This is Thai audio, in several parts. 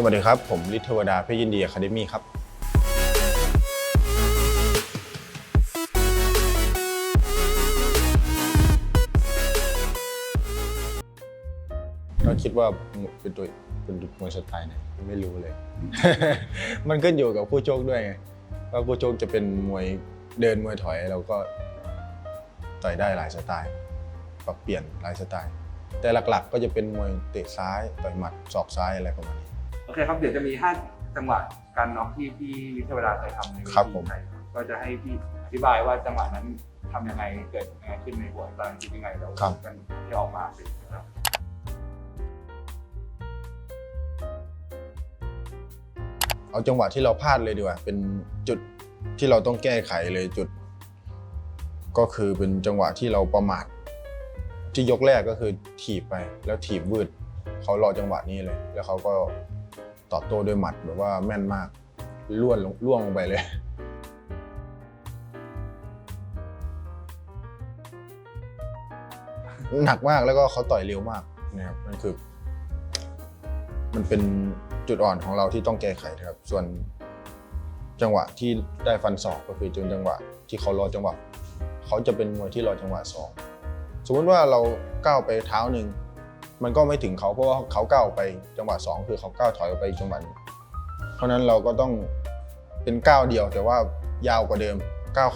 สวัสดีครับ ผมฤทธิ์เทวดาเพชรยินดีอะคาเดมี่ครับ ก็คิดว่าเป็นตัวเป็นมวยสไตล์ไหนไม่รู้เลย มันขึ้นอยู่กับผู้โชคด้วยไงว่าผู้โชคจะเป็นมวยเดินมวยถอยเราก็ต่อยได้หลายสไตล์ ปรับเปลี่ยนหลายสไตล์ แต่หลักๆ ก็จะเป็นมวยเตะซ้ายต่อยหมัดศอกซ้ายอะไรประมาณนี้ เคครับเดี๋ยวจะมีห้าจังหวะการน็อกที่พี่วิทยาเวลาเคยทำในเวครับทีผมไทยก็จะให้พี่อธิบายว่าจังหวะนั้นทำยังไงเกิดยังไงขึ้นในหัวตอนนั้นคิดยังไงแล้วกันที่ออกมาเป็นนะครับเอาจังหวะที่เราพลาดเลยดีกว่า เป็นจุดที่เราต้องแก้ไขเลยจุด ก็คือเป็นจังหวะที่เราประมาทที่ยกแรกก็คือถีบไป แล้วถีบวืดเขารอจังหวะนี้เลย แล้วเขาก็ ตอบโต้ด้วยหมัดแบบว่าแม่นมากล่วนลงล่วงลงไปเลยหนักมากแล้วก็เขาต่อยเร็วมากนะครับมันคือ มันเป็นจุดอ่อนของเราที่ต้องแก้ไขนะครับ ส่วนจังหวะที่ได้ฟันศอกก็คือจนจังหวะที่เขารอจังหวะเขาจะเป็นมวยที่รอจังหวะสองสมมติว่าเราก้าวไปเท้าหนึ่ง มันก็ไม่ถึงเขาเพราะว่าเขาก้าวไปจังหวะสองคือเขาก้าวถอยออกไปจังหวะนึ่งเพราะนั้นเราก็ต้องเป็นก้าวเดียวแต่ว่ายาวกว่าเดิมก้าว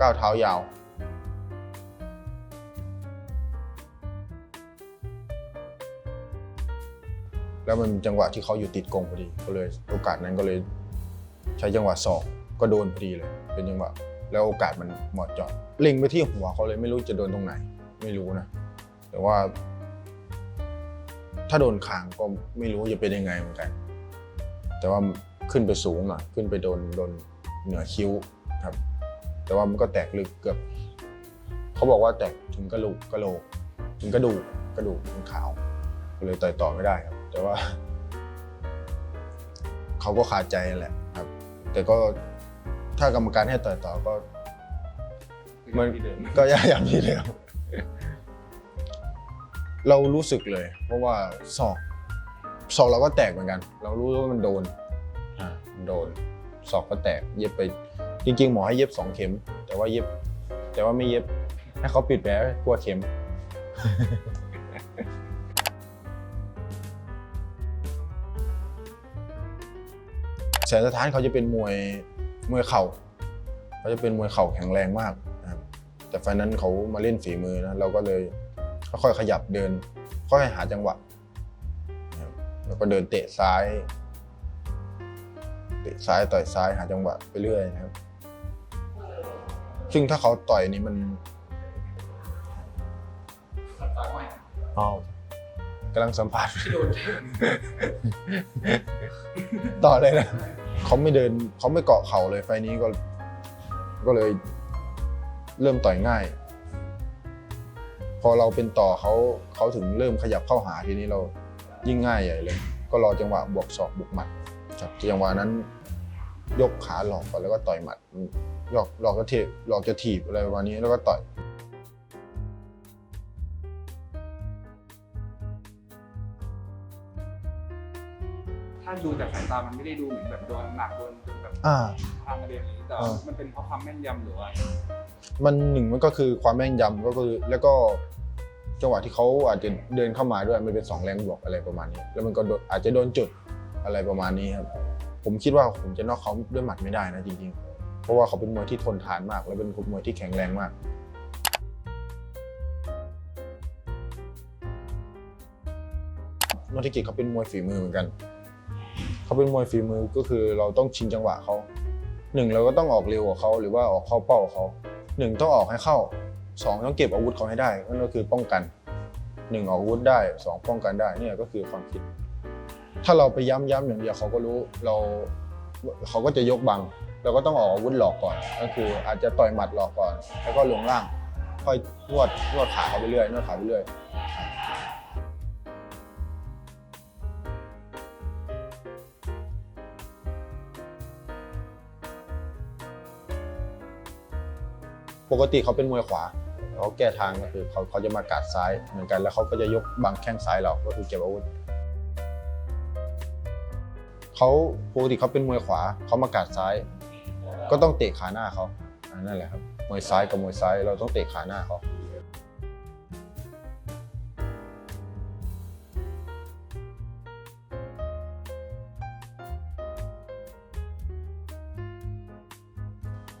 ก้าวเท้ายาวแล้วมันจังหวะที่เขาอยู่ติดกงพอดีก็เลยโอกาสนั้นก็เลย ใช้จังหวะศอกก็โดนพอดีเลย เป็นจังหวะแล้วโอกาสมันเหมาะเจาะเล็งไปที่หัวเขาเลยไม่รู้จะโดนตรงไหน ไม่รู้นะ แต่ว่า ถ้าโดนคางก็ไม่รู้จะเป็นยังไงเหมือนกัน แต่ว่าขึ้นไปสูงหน่อยขึ้นไปโดนโดนเหนือคิ้วครับ แต่ว่ามันก็แตกลึกเกือบเขาบอกว่าแตกถึงกระโหลกกระโหลกถึงกระดูกกระดูกมันขาวก็เลยต่อยต่อไม่ได้ครับ แต่ว่าเขาก็ขาดใจแหละครับ แต่ก็ถ้ากรรมการให้ต่อยต่อก็ มันก็ยากอย่างที่เดิม เรารู้สึกเลย เพราะว่าศอกศอกเราก็แตกเหมือนกัน เรารู้ว่ามันโดนอ่ามันโดนศอกก็แตก เย็บไป จริง ๆ หมอให้เย็บสองเข็ม แต่ว่าเย็บ แต่ว่าไม่เย็บให้เขาปิดแผลกลัวเข็ม แสนสถานเขาจะเป็นมวยมวยเข่าเขาจะเป็นมวยเข่าแข็งแรงมากนะครับแต่ไฟล์นั้นเขามาเล่นฝีมือนะเราก็เลย ค่อยๆขยับเดิน ค่อยหาจังหวะนะครับแล้วก็เดินเตะซ้าย เตะซ้ายต่อยซ้ายหาจังหวะไปเรื่อยนะครับ ซึ่งถ้าเขาต่อยนี่มันอ้าวกำลังสัมผัสต่อเลยนะเขาไม่เดินเขาไม่เกาะเข่าเลยไฟนี้ก็ ก็เลยเริ่มต่อยง่าย พอเราเป็นต่อเขาเขาถึงเริ่มขยับเข้าหาทีนี้เรายิ่งง่ายใหญ่เลย ก็รอจังหวะบวกศอกบวกหมัดครับจังหวะนั้น ยกขาหลอกก่อนแล้วก็ต่อยหมัดหลอกหลอกจะถีบหลอกจะถีบอะไรประมาณนี้แล้วก็ต่อยถ้าดูจากสายตามันไม่ได้ดูเหมือนแบบโดนหนักโดนจนแบบอ่า ทางกระเด็นอย่างนี้แต่อ่ามันเป็นเพราะความแม่นยำหรือว่า มันหนึ่งมันก็คือความแม่นยำก็คือแล้วก็ จังหวะที่เขาอาจจะเดินเข้ามาด้วยมันเป็นสองแรงบวกอะไรประมาณนี้ แล้วมันก็อาจจะโดนจุดอะไรประมาณนี้ครับผมคิดว่าผมจะนอกเขาด้วยหมัดไม่ได้นะจริงๆ เพราะว่าเขาเป็นมวยที่ทนทานมาก และเป็นมวยที่แข็งแรงมากนอติกิเขาเป็นมวยฝีมือเหมือนกัน เขาเป็นมวยฝีมือก็คือเราต้องชิงจังหวะเขาหนึ่งเราก็ต้องออกเร็วกว่าเขาหรือว่าออกเข้าเป้าเขาหนึ่งต้องออกให้เข้า สองต้องเก็บอาวุธเขาให้ได้นั่นก็คือป้องกันหนึ่งออกอาวุธได้สองป้องกันได้เนี่ยก็คือความคิด ถ้าเราไปย้ำย้ำอย่างเดียวเขาก็รู้เราเขาก็จะยกบัง เราก็ต้องออกอาวุธหลอกก่อน ก็คืออาจจะต่อยหมัดหลอกก่อน แล้วก็ลงล่าง ค่อยนวดนวดขาเขาไปเรื่อยนวดขาไปเรื่อยปกติเขาเป็นมวยขวา เขาแก้ทางก็คือเขาเขาจะมากัดซ้ายเหมือนกัน แล้วเขาก็จะยกบังแข้งซ้ายเราก็คือเก็บอาวุธเขาปกติเขาเป็นมวยขวาเขามากัดซ้าย ก็ต้องเตะขาหน้าเขาอันนั่นแหละครับมวยซ้ายกับมวยซ้ายเราต้องเตะขาหน้าเขา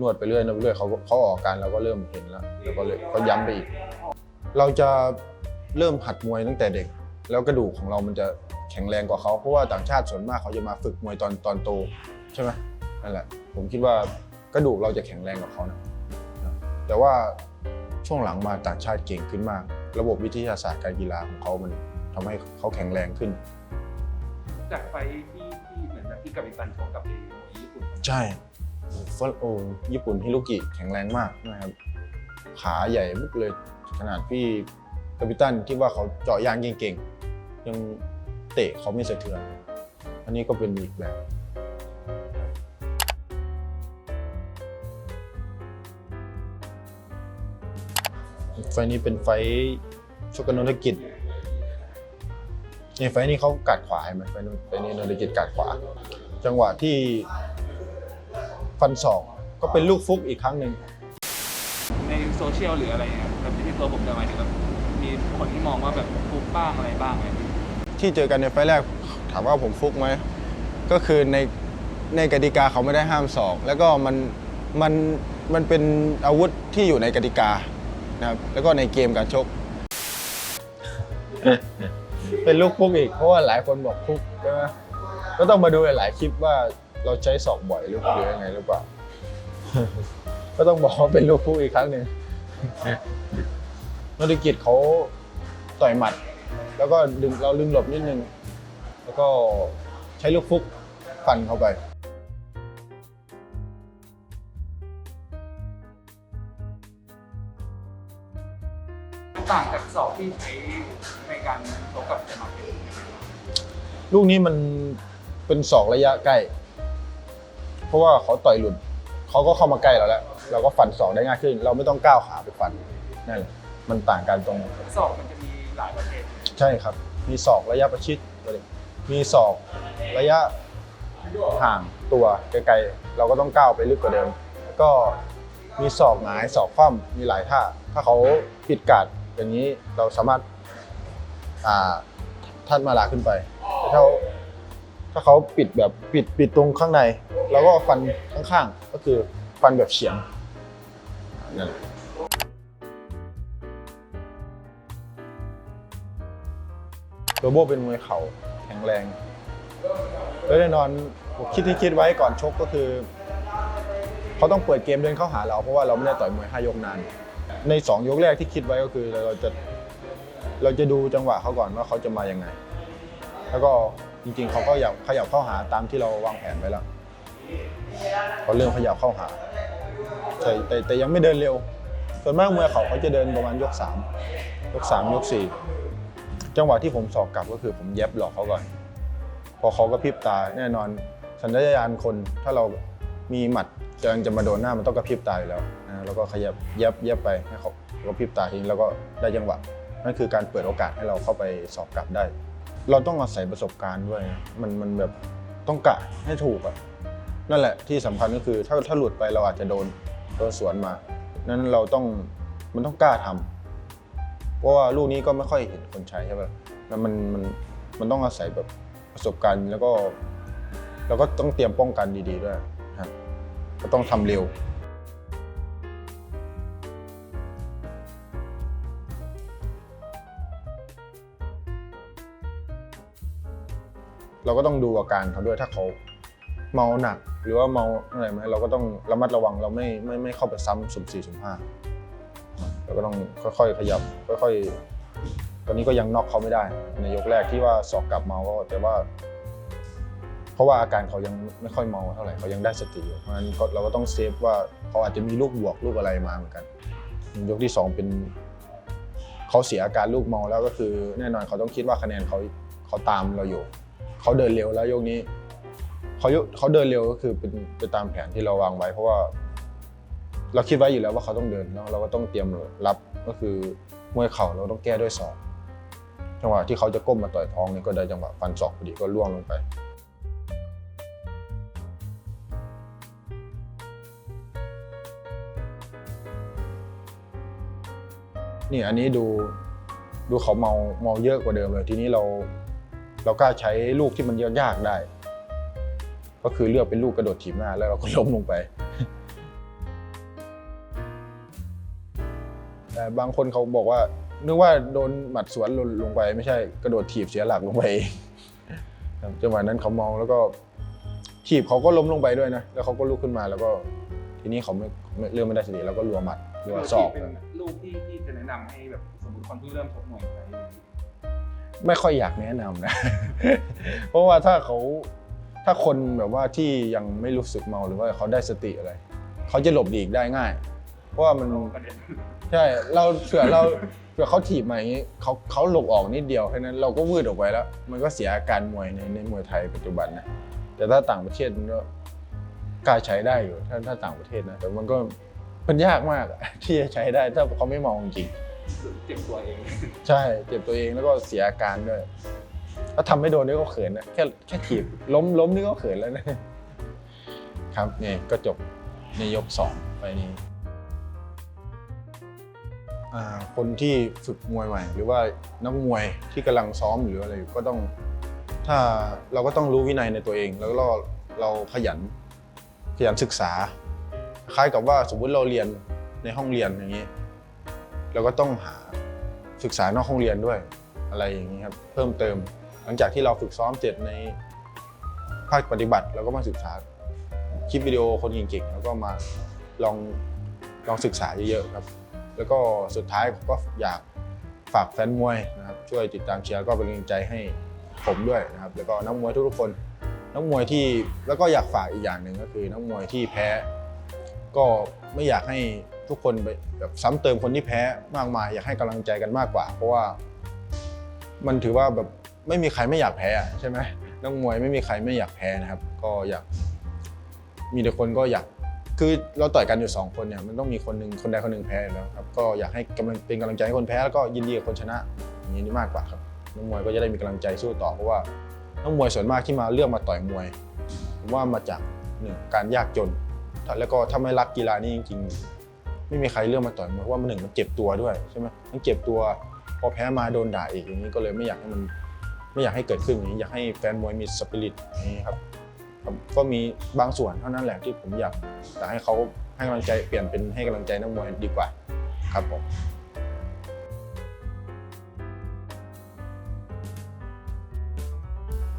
นวดไปเรื่อยนวดไปเรื่อยเขาเขาออกอาการเราก็เริ่มเห็นแล้วแล้วก็เลยเขาย้ำไปอีก เราจะเริ่มหัดมวยตั้งแต่เด็ก แล้วกระดูกของเรามันจะแข็งแรงกว่าเขาเพราะว่าต่างชาติส่วนมากเขาจะมาฝึกมวยตอนตอนโตใช่ไหมนั่นแหละ ผมคิดว่ากระดูกเราจะแข็งแรงกว่าเขานะนะแต่ว่าช่วงหลังมาต่างชาติเก่งขึ้นมาก ระบบวิทยาศาสตร์การกีฬาของเขามันทำให้เขาแข็งแรงขึ้น จากไฟท์ที่ที่เหมือนแบบที่กัปตันชกกับไอ้มวยญี่ปุ่น ใช่โอ้โห ฝรั่งโอ้ญี่ปุ่นฮิโรกิแข็งแรงมากนะครับขาใหญ่มุกเลยขนาดพี่กัปตันที่ว่าเขาเจาะยางเก่งๆยังเตะเขาไม่สะเทือน อันนี้ก็เป็นอีกแบบไฟนี้เป็นไฟชกนนทกิจในไฟนี้เขากัดขวาเห็นไหมไฟนู้นไฟนี้นนทกิจกัดขวา จังหวะที่ ฟันศอกก็เป็นลูกฟุกอีกครั้งหนึ่งในโซเชียลหรืออะไรเงี้ยแบบที่ตัวผมจะหมายถึงแบบมีคนที่มองว่าแบบฟุกบ้างอะไรบ้างอะไรที่เจอกันในไฟล์แรกถามว่าผมฟุกไหมก็คือในในกติกาเขาไม่ได้ห้ามศอก แล้วก็มันมันมันเป็นอาวุธที่อยู่ในกติกานะครับแล้วก็ในเกมการชก เป็นลูกฟุกอีกเพราะว่าหลายคนบอกฟุกใช่ไหมก็ต้องมาดูหลายๆคลิปว่า เราใช้ศอกบ่อยหรือหรือยังไงหรือเปล่า ก็ต้องบอกว่าเป็นลูกฟุกอีกครั้งหนึ่งนรกิจเขาต่อยหมัด แล้วก็ดึงเราดึงหลบนิดนึง แล้วก็ใช้ลูกฟุกฟันเข้าไปต่างจากสอบที่ใช้ในการชกกับเจมาเก็ตลูกนี้มันเป็นศอกระยะใกล้ เพราะว่าเขาต่อยหลุดเขาก็เข้ามาใกล้เราแล้ว เราก็ฟันศอกได้ง่ายขึ้น เราไม่ต้องก้าวขาไปฟันนั่นแหละมันต่างกันตรงสอบมันจะมีหลายประเภทใช่ครับ มีศอกระยะประชิดตัวนี้มีศอกระยะห่างตัวไกลๆเราก็ต้องก้าวไปลึกกว่าเดิมแล้วก็มีศอกหงายศอกคว่ำมีหลายท่า ถ้าเขาปิดการ์ดอย่างนี้เราสามารถอ่าทัดมาลาขึ้นไปแต่ถ้าเขา ถ้าเขาปิดแบบปิดปิดตรงข้างในเราก็ฟันข้างๆ ก็คือฟันแบบเฉียงนั่นแหละโรโบเป็นมวยเข่าแข็งแรง แล้วแน่นอนผมคิดที่คิดไว้ก่อนชกก็คือ เขาต้องเปิดเกมเดินเข้าหาเราเพราะว่าเราไม่ได้ต่อยมวย5ยกนาน ใน 2 ยกแรกที่คิดไว้ก็คือเราจะเราจะดูจังหวะเขาก่อนว่าเขาจะมายังไง แล้วก็ จริงๆเขาก็อยากขยับเข้าหาตามที่เราวางแผนไว้แล้วเขาเริ่มขยับเข้าหาแต่แต่แต่ยังไม่เดินเร็ว ส่วนมากมวยเขาเขาจะเดินประมาณยกสามยกสามยกสี่จังหวะที่ผมสอกกลับก็คือผมแยบหลอกเขาก่อน พอเขาก็พริบตาแน่นอน สัญญาณคนถ้าเรามีหมัดกำลังจะมาโดนหน้ามันต้องกระพริบตาอยู่แล้วนะแล้วก็ขยับแยบแยบไปให้เขาก็พริบตาทิ้งแล้วก็ได้จังหวะนั่นคือการเปิดโอกาสให้เราเข้าไปสอบกลับได้ เราต้องอาศัยประสบการณ์ด้วยนะมันมันแบบต้องกะให้ถูกอะนั่นแหละที่สำคัญก็คือถ้าถ้าหลุดไปเราอาจจะโดนโดนสวนมานั้นเราต้องมันต้องกล้าทำเพราะว่าลูกนี้ก็ไม่ค่อยเห็นคนใช้ใช่ปะแล้วมันมันมันต้องอาศัยแบบประสบการณ์แล้วก็ แล้วก็ต้องเตรียมป้องกันดี ๆ ด้วยครับก็ต้องทำเร็ว เราก็ต้องดูอาการเขาด้วยถ้าเขาเมาหนัก หรือว่าเมาอะไรไหมเราก็ต้องระมัดระวังเราไม่ไม่ไม่เข้าไปซ้ำสุ่มสี่สุ่มห้าเราก็ต้องค่อยๆขยับค่อยๆ ตอนนี้ก็ยังน็อกเขาไม่ได้ ในยกแรกที่ว่าสอกกลับเมาก็แต่ว่า เพราะว่าอาการเขายังไม่ค่อยเมาเท่าไหร่เขายังได้สติอยู่เพราะฉะนั้นเราก็ต้องเซฟว่าเขาอาจจะมีลูกบวกลูกอะไรมาเหมือนกัน ยกที่สองเป็นเขาเสียอาการลูกเมาแล้วก็คือ แน่นอนเขาต้องคิดว่าคะแนนเขาเขาตามเราอยู่ เขาเดินเร็วแล้วยกนี้เขาเขาเดินเร็วก็คือเป็นไปตามแผนที่เราวางไว้ เพราะว่า เราคิดไว้อยู่แล้วว่าเขาต้องเดินแล้วเราก็ต้องเตรียมรับก็คือมวยเข่าเราต้องแก้ด้วยศอกจังหวะที่เขาจะก้มมาต่อยท้องนี่ก็ได้จังหวะฟันศอกพอดีก็ล่วงลงไปนี่อันนี้ดูดูเขาเมาเมาเยอะกว่าเดิมเลยทีนี้เรา เรากล้าใช้ลูกที่มันยากๆได้ ก็คือเลือกเป็นลูกกระโดดถีบหน้าแล้วเราก็ล้มลงไปแต่บางคนเขาบอกว่านึกว่าโดนหมัดสวนลลงไปไม่ใช่กระโดดถีบเสียหลักลงไปเองครับจังหวะนั้นเขาเมาแล้วก็ถีบเขาก็ล้มลงไปด้วยนะแล้วเขาก็ลุกขึ้นมาแล้วก็ ทีนี้เขาไม่เริ่มไม่ได้สติแล้วก็รัวหมัดรัวศอกเป็นลูกที่ที่จะแนะนำให้แบบสมมติคนที่เริ่มชกมวยอะไรอย่างเงี้ย ไม่ค่อยอยากแนะนำนะ เพราะว่าถ้าเขาถ้าคนแบบว่าที่ยังไม่รู้สึกเมาหรือว่าเขาได้สติอะไร เขาจะหลบหลีกได้ง่าย เพราะว่ามันประเด็นใช่เราเผื่อเราเผื่อเขาถีบมาอย่างนี้เขาเขาหลบออกนิดเดียวแค่นั้นเราก็วืดออกไปแล้ว มันก็เสียอาการมวยในในมวยไทยปัจจุบันนะแต่ถ้าต่างประเทศมันก็กล้าใช้ได้อยู่ถ้าถ้าต่างประเทศนะแต่มันก็มันยากมากอะที่จะใช้ได้ถ้าเขาไม่เมองจริง เจ็บตัวเอง ใช่เจ็บตัวเองแล้วก็เสียอาการด้วยถ้าทำไม่โดนนี่ก็เขินนะแค่แค่ถีบล้มล้มนี่ก็เขินแล้วนะครับนี่ก็จบในยกสองไปนี้อ่าคนที่ฝึกมวยใหม่ หรือว่านักมวยที่กำลังซ้อมหรืออะไรอยู่ก็ต้อง ถ้าเราก็ต้องรู้วินัยในตัวเอง แล้วก็เราขยันขยันศึกษา คล้ายกับว่าสมมุติเราเรียนในห้องเรียนอย่างนี้ เราก็ต้องหาศึกษานอกห้องเรียนด้วยอะไรอย่างนี้ครับเพิ่มเติม หลังจากที่เราฝึกซ้อมเสร็จในภาคปฏิบัติเราก็มาศึกษาคลิปวิดีโอคนเก่งๆแล้วก็มาลองลองศึกษาเยอะๆครับ แล้วก็สุดท้ายผมก็อยากฝากแฟนมวยนะครับช่วยติดตามเชียร์ก็เป็นกำลังใจให้ผมด้วยนะครับ แล้วก็นักมวยทุกๆคนนักมวยที่แล้วก็อยากฝากอีกอย่างหนึ่งก็คือนักมวยที่แพ้ ก็ไม่อยากให้ ทุกคนไปแบบซ้ำเติมคนที่แพ้มากมาย อยากให้กำลังใจกันมากกว่า เพราะว่า มันถือว่าแบบไม่มีใครไม่อยากแพ้อะใช่ไหมนักมวยไม่มีใครไม่อยากแพ้นะครับ ก็อยาก มีแต่คนก็อยากคือเราต่อยกันอยู่สองคนเนี่ยมันต้องมีคนหนึ่งคนใดคนหนึ่งแพ้อยู่แล้วครับก็อยากให้กำลังเป็นกำลังใจให้คนแพ้แล้วก็ยินดีกับคนชนะอย่างนี้มากกว่าครับนักมวยก็จะได้มีกำลังใจสู้ต่อเพราะว่านักมวยส่วนมากที่มาเลือกมาต่อยมวยผมว่ามาจากหนึ่งการยากจน แล้วก็ถ้าไม่รักกีฬานี้จริง ๆ ไม่มีใครเลือกมาต่อยมวยเพราะว่ามันหนึ่งมันเจ็บตัวด้วยใช่ไหมมันเจ็บตัวพอแพ้มาโดนด่าอีกอย่างนี้ก็เลยไม่อยากให้มันไม่อยากให้เกิดขึ้นอย่างนี้อยากให้แฟนมวยมีสปิริตอย่างนี้ครับก็มีบางส่วนเท่านั้นแหละที่ผมอยากอยากให้เขาให้กำลังใจเปลี่ยนเป็นให้กำลังใจนักมวยดีกว่าครับผม